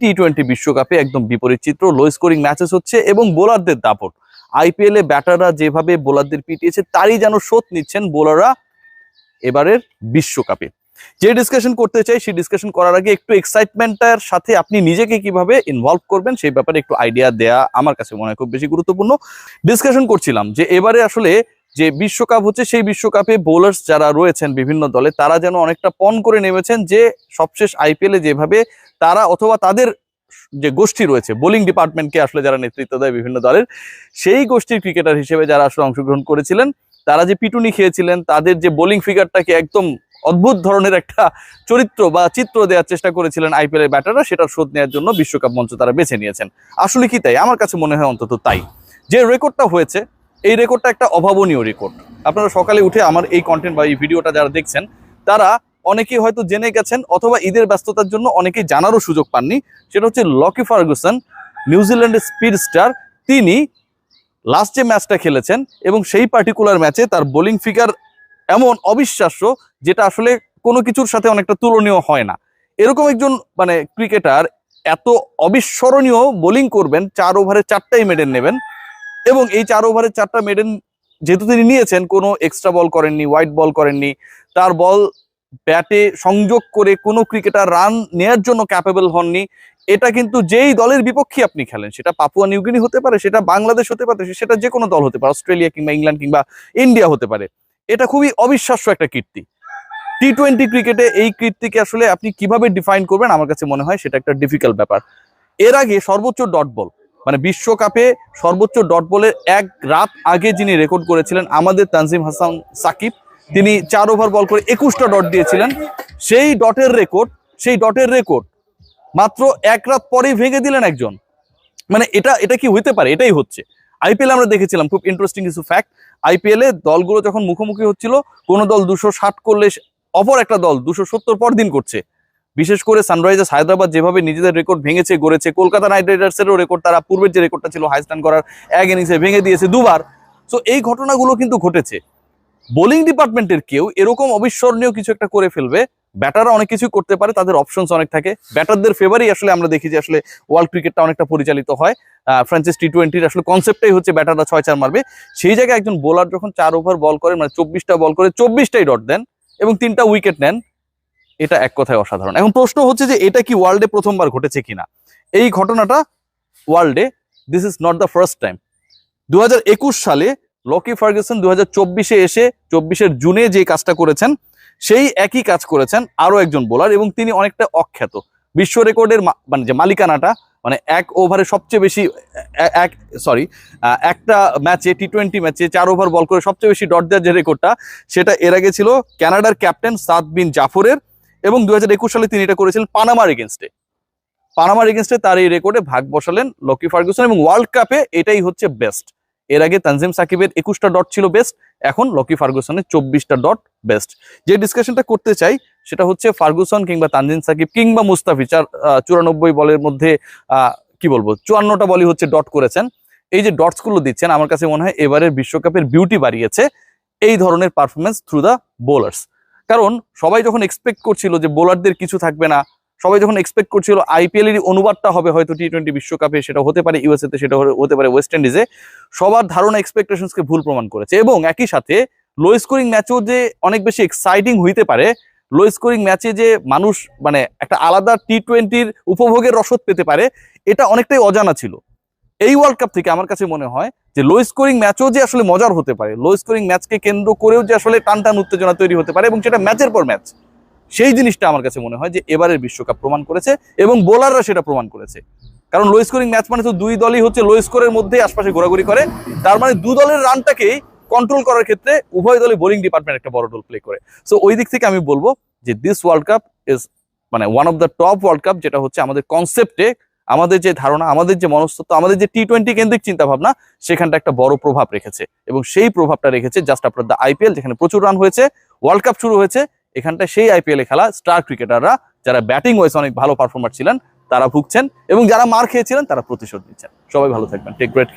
T twenty বিশ্বকাপে একদম বিপরীত চিত্র লো স্কোরিং ম্যাচেস হচ্ছে এবং বোলারদের দাপট। আইপিএল এ ব্যাটাররা যেভাবে বোলারদের পিটিয়েছে, তারই যেন শোধ নিচ্ছেন বোলাররা এবারের বিশ্বকাপে। যে ডিসকাশন করতে চাই, সেই ডিসকাশন করার আগে একটু এক্সাইটমেন্টের সাথে আপনি নিজেকে কীভাবে ইনভলভ করবেন, সেই ব্যাপারে একটু আইডিয়া দেয়া আমার কাছে মনে হয় খুব বেশি গুরুত্বপূর্ণ। ডিসকাশন করছিলাম যে এবারে আসলে যে বিশ্বকাপ হচ্ছে, সেই বিশ্বকাপে বোলার্স যারা রয়েছেন বিভিন্ন দলে, তারা যেন অনেকটা পণ করে নেমেছেন যে সবশেষ আইপিএল যেভাবে তারা অথবা তাদের যে গোষ্ঠী রয়েছে বোলিং ডিপার্টমেন্টকে আসলে যারা নেতৃত্ব দেয় বিভিন্ন দলের, সেই গোষ্ঠীর ক্রিকেটার হিসেবে যারা আসলে অংশগ্রহণ করেছিলেন, তারা যে পিটুনি খেয়েছিলেন, তাদের যে বোলিং ফিগারটাকে একদম অদ্ভুত ধরনের একটা চরিত্র বা চিত্র দেওয়ার চেষ্টা করেছিলেন আইপিএল এর ব্যাটাররা সেটার শোধ নেওয়ার জন্য বিশ্বকাপ মঞ্চ তারা বেছে নিয়েছেন। আসলে কি তাই? আমার কাছে মনে হয় অন্তত তাই। যে রেকর্ডটা হয়েছে এই রেকর্ডটা একটা অভাবনীয় রেকর্ড আপনারা সকালে উঠে আমার এই কন্টেন্ট বা এই ভিডিওটা যারা দেখছেন, তারা অনেকেই হয়তো জেনে গেছেন অথবা ঈদের ব্যস্ততার জন্য অনেকেই জানারও সুযোগ পাননি। সেটা হচ্ছে লকি ফার্গুসন নিউজিল্যান্ডের স্পিড স্টার তিনি লাস্ট যে ম্যাচটা খেলেছেন এবং সেই পার্টিকুলার ম্যাচে তার বোলিং ফিগার এমন অবিশ্বাস্য যেটা আসলে কোনো কিছুর সাথে অনেকটা তুলনীয় হয় না। এরকম একজন মানে ক্রিকেটার এত অবিস্মরণীয় বোলিং করবেন, চার ওভারে চারটাই মেডেন নেবেন এবং এই চার ওভারের চারটা মেডেন যেহেতু তিনি নিয়েছেন, কোনো এক্সট্রা বল করেননি হোয়াইট বল করেননি, তার বল ব্যাটে সংযোগ করে কোনো ক্রিকেটার রান নেয়ার জন্য ক্যাপেবল হননি। এটা কিন্তু যেই দলের বিপক্ষে আপনি খেলেন, সেটা পাপুয়া নিউগিনি হতে পারে, সেটা বাংলাদেশ হতে পারে সেটা যে কোনো দল হতে পারে, অস্ট্রেলিয়া কিংবা ইংল্যান্ড কিংবা ইন্ডিয়া হতে পারে। এটা খুবই অবিশ্বাস্য একটা কীর্তি। টি টোয়েন্টি ক্রিকেটে এই কীর্তিকে আসলে আপনি কীভাবে ডিফাইন করবেন, আমার কাছে মনে হয় সেটা একটা ডিফিকাল্ট ব্যাপার। এর আগে সর্বোচ্চ ডট বল মানে বিশ্বকাপে সর্বোচ্চ ডট বলের এক রাত আগে যিনি রেকর্ড করেছিলেন আমাদের তানজিম হাসান সাকিব, তিনি চার ওভার বল করে একুশটা ডট দিয়েছিলেন। সেই ডটের রেকর্ড, সেই ডটের রেকর্ড মাত্র এক রাত পরেই ভেঙে দিলেন একজন। মানে এটা এটা কি হইতে পারে? এটাই হচ্ছে। আইপিএল আমরা দেখেছিলাম, খুব ইন্টারেস্টিং কিছু ফ্যাক্ট আইপিএল এ দলগুলো যখন মুখোমুখি হচ্ছিল, কোন দল দুশো ষাট করলে অপর একটা দল দুশো সত্তর পর দিন করছে। বিশেষ করে সানরাইজার্স, হায়দ্রাবাদ যেভাবে নিজেদের রেকর্ড ভেঙেছে, গড়েছে, কলকাতা নাইট রাইডার্সেরও রেকর্ড তারা পূর্বের যে রেকর্ডটা ছিল হাই স্ট্যান্ড করার এক ইনিংসে ভেঙে দিয়েছে দুবার। সো এই ঘটনাগুলো কিন্তু ঘটেছে। বোলিং ডিপার্টমেন্টের কেউ এরকম অবিস্মরণীয় কিছু একটা করে ফেলবে। ব্যাটাররা অনেক কিছু করতে পারে, তাদের অপশনস অনেক থাকে। ব্যাটারদের ফেভারই আসলে আমরা দেখি যে আসলে ওয়ার্ল্ড ক্রিকেটটা অনেকটা পরিচালিত হয়। ফ্রান্সিস টি টোয়েন্টির আসলে কনসেপ্টটাই হচ্ছে ব্যাটাররা ছয় চার মারবে। সেই জায়গায় একজন বোলার যখন চার ওভার বল করে মানে চব্বিশটা বল করে, চব্বিশটাই ডট দেন এবং তিনটা উইকেট নেন এটা এক কথায় অসাধারণ। এখন প্রশ্ন হচ্ছে যে এটা কি ওয়ার্ল্ডে প্রথমবার ঘটেছে কিনা? এই ঘটনাটা ওয়ার্ল্ডে this is not the first time দু হাজার একুশ সালে লকি ফার্গুসন দু হাজার এসে চব্বিশের জুনে যে কাজটা করেছেন, সেই একই কাজ করেছেন আরও একজন বোলার এবং তিনি অনেকটা অখ্যাত। বিশ্ব রেকর্ডের মানে যে মালিকানাটা মানে এক ওভারে সবচেয়ে বেশি এক সরি একটা ম্যাচে টি টোয়েন্টি ম্যাচে চার ওভার বল করে সবচেয়ে বেশি ডট দেওয়ার যে রেকর্ডটা, সেটা এর আগে ছিল ক্যানাডার ক্যাপ্টেন সাদ বিন জাফরের। এবং দুই হাজার একুশ সালে তিনি এটা করেছিলেন পানামার এগেনস্টে পানামার এগেনস্টে তার এই রেকর্ডে ভাগ বসালেন লকি ফার্গুসন এবং ওয়ার্ল্ড কাপে এটাই হচ্ছে বেস্ট এর আগে তানজিম সাকিবের একুশটা ডট ছিল বেস্ট এখন লকি ফার্গুসনের চব্বিশটা ডট বেস্ট যে ডিসকাশনটা করতে চাই, সেটা হচ্ছে ফার্গুসন কিংবা তানজিম সাকিব কিংবা মুস্তাফিজার চুরানব্বই বলের মধ্যে কি বলব, চুয়ান্নটা বলই হচ্ছে ডট করেছেন। এই যে ডটসগুলো দিচ্ছেন, আমার কাছে মনে হয় এবারের বিশ্বকাপের বিউটি বাড়িয়েছে। এই ধরনের পারফরমেন্স থ্রু দ্য বোলার্স কারণ সবাই যখন এক্সপেক্ট করছিল যে বোলারদের কিছু থাকবে না, সবাই যখন এক্সপেক্ট করছিল আইপিএল এর অনুবাদটা হবে হয়তো টি টোয়েন্টি বিশ্বকাপে, সেটা হতে পারে ইউএসএ তে সেটা হতে- হতে পারে ওয়েস্ট ইন্ডিজে সবার ধারণা এক্সপেকটেশনসকে ভুল প্রমাণ করেছে। এবং একই সাথে লো স্কোরিং ম্যাচও যে অনেক বেশি এক্সাইটিং হইতে পারে লো স্কোরিং ম্যাচে যে মানুষ মানে একটা আলাদা টি টোয়েন্টির উপভোগের রসদ পেতে পারে, এটা অনেকটাই অজানা ছিল। এই ওয়ার্ল্ড কাপ থেকে আমার কাছে মনে হয় যে লো স্কোরিং ম্যাচও যে আসলে মজার হতে পারে লো স্কোরিং ম্যাচকে কেন্দ্র করেও যে আসলে টান টান উত্তেজনা তৈরি হতে পারে এবং সেটা ম্যাচের পর ম্যাচ সেই জিনিসটা আমার কাছে মনে হয় যে এবারের বিশ্বকাপ প্রমাণ করেছে এবং বোলাররা সেটা প্রমাণ করেছে। কারণ লো স্কোরিং ম্যাচ মানে তো দুই দলই হচ্ছে লো স্কোরের মধ্যে আশপাশে ঘোরাঘুরি করে, তার মানে দু দলের রানটাকেই কন্ট্রোল করার ক্ষেত্রে উভয় দলই বোলিং ডিপার্টমেন্ট একটা বড় রোল প্লে করে। সো ওই দিক থেকে আমি বলব যে দিস ওয়ার্ল্ড কাপ ইজ মানে one of the top world cup যেটা হচ্ছে আমাদের কনসেপ্টে আমাদের যে ধারণা, আমাদের যে মনস্তত্ব, আমাদের যে টি টোয়েন্টি কেন্দ্রিক চিন্তা ভাবনা সেখানটা একটা বড় প্রভাব রেখেছে। এবং সেই প্রভাবটা রেখেছে জাস্ট আপনার দ্য আইপিএল যেখানে প্রচুর রান হয়েছে ওয়ার্ল্ড কাপ শুরু হয়েছে এখানটা সেই আইপিএল এ খেলা স্টার ক্রিকেটাররা যারা ব্যাটিং ওয়েস অনেক ভালো পারফর্মার ছিলেন, তারা ভুগছেন এবং যারা মার খেয়েছিলেন, তারা প্রতিশোধ নিচ্ছেন। সবাই ভালো থাকবেন। Take great